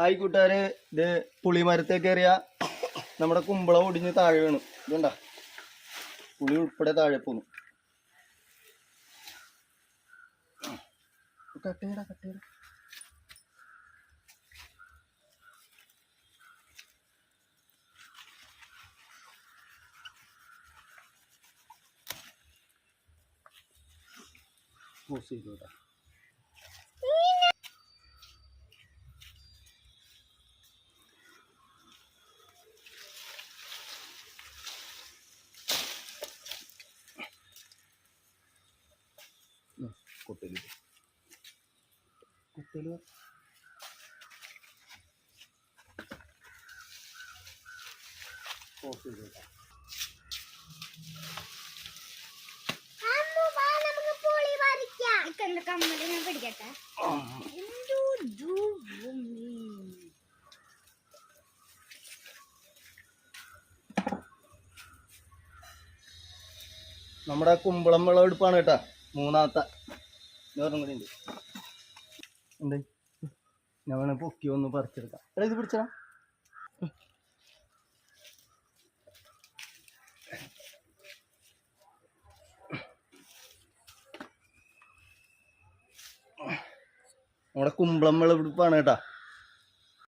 Hi കൂട്ടുകാര്. ഇത് പുളിമരത്തെ കയറിയ നമ്മുടെ കുമ്പളം ഒടിഞ്ഞ് താഴെ വീണു. ഇതുണ്ട? പുളി ഉൾപ്പെടെ താഴെ പോന്നു. കട്ട് ചെയ്യടാ കട്ട് ചെയ്യടാ. പോസ് ചെയ്തു കുട്ടൽ. കുട്ടൽ. പോസ് ചെയ്തു കേട്ടോ എന്റെ കമ്മൽ? ഞാൻ പിടിക്കട്ടെ. എന്തോ ദൂവമേ. നമ്മുടെ കുമ്പളം വിളവെടുപ്പാണ് കേട്ടാ മൂന്നാമത്തെ. ഉണ്ട്. ഞാൻ പൊക്കി ഒന്ന് പറിച്ചെടുക്കാം. എടാ ഇത് പിടിച്ചാ നമ്മുടെ കുമ്പളം വിളവെടുപ്പാണ് കേട്ടാ.